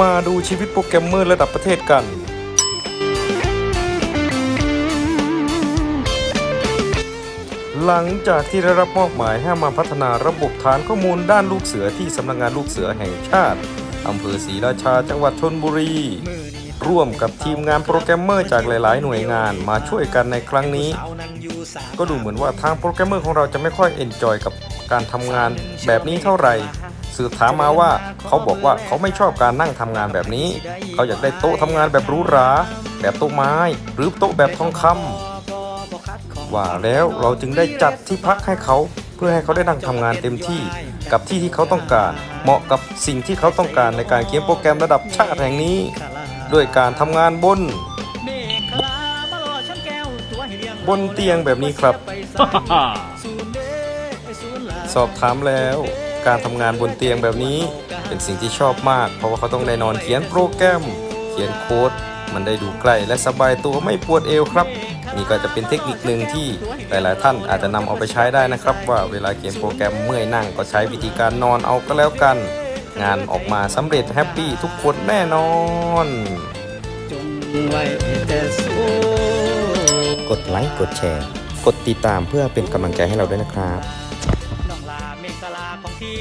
มาดูชีวิตโปรแกรมเมอร์ระดับประเทศกัน หลังจากที่ได้รับมอบหมายให้มาพัฒนาระบบฐานข้อมูลด้านลูกเสือที่สำนักงานลูกเสือแห่งชาติอำเภอศรีราชาจังหวัดชนบุรี ร่วมกับทีมงานโปรแกรมเมอร์จากหลาย ๆ หน่วยงานมาช่วยกันในครั้งนี้ ก็ดูเหมือนว่าทางโปรแกรมเมอร์ของเราจะไม่ค่อยเอนจอยกับการทำงานแบบนี้เท่าไหร่ สืบถามมาว่าเขาบอกว่าเขาไม่ชอบการนั่งทำงานแบบนี้ เขาอยากได้โต๊ะทำงานแบบหรูหรา แบบโต๊ะไม้ หรือโต๊ะแบบทองคำว่าแล้วเราจึงได้จัดที่พักให้เขาเพื่อให้เขาได้นั่งทำงานเต็มที่ กับที่ที่เขาต้องการ เหมาะกับสิ่งที่เขาต้องการในการเขียนโปรแกรมระดับชาติแห่งนี้ ด้วยการทำงานบน บนเตียงแบบนี้ครับ สอบถามแล้ว การทำงานบนเตียงแบบนี้ เป็นสิ่งที่ชอบมาก เพราะว่าเขาต้องได้นอนเขียนโปรแกรม เขียนโค้ด มันได้ดูใกล้และสบายตัวไม่ปวดเอวครับ นี่ก็จะเป็นเทคนิคหนึ่งที่หลาย ๆ ท่านอาจจะนำเอาไปใช้ได้นะครับ ว่าเวลาเขียนโปรแกรมเมื่อยนั่งก็ใช้วิธีการนอนเอาก็แล้วกัน งานออกมาสำเร็จแฮปปี้ทุกคนแน่นอนจงไว้แต่สู้กดไลค์กดแชร์ กดติดตามเพื่อเป็นกำลังใจให้เราด้วยนะครับ ของพี่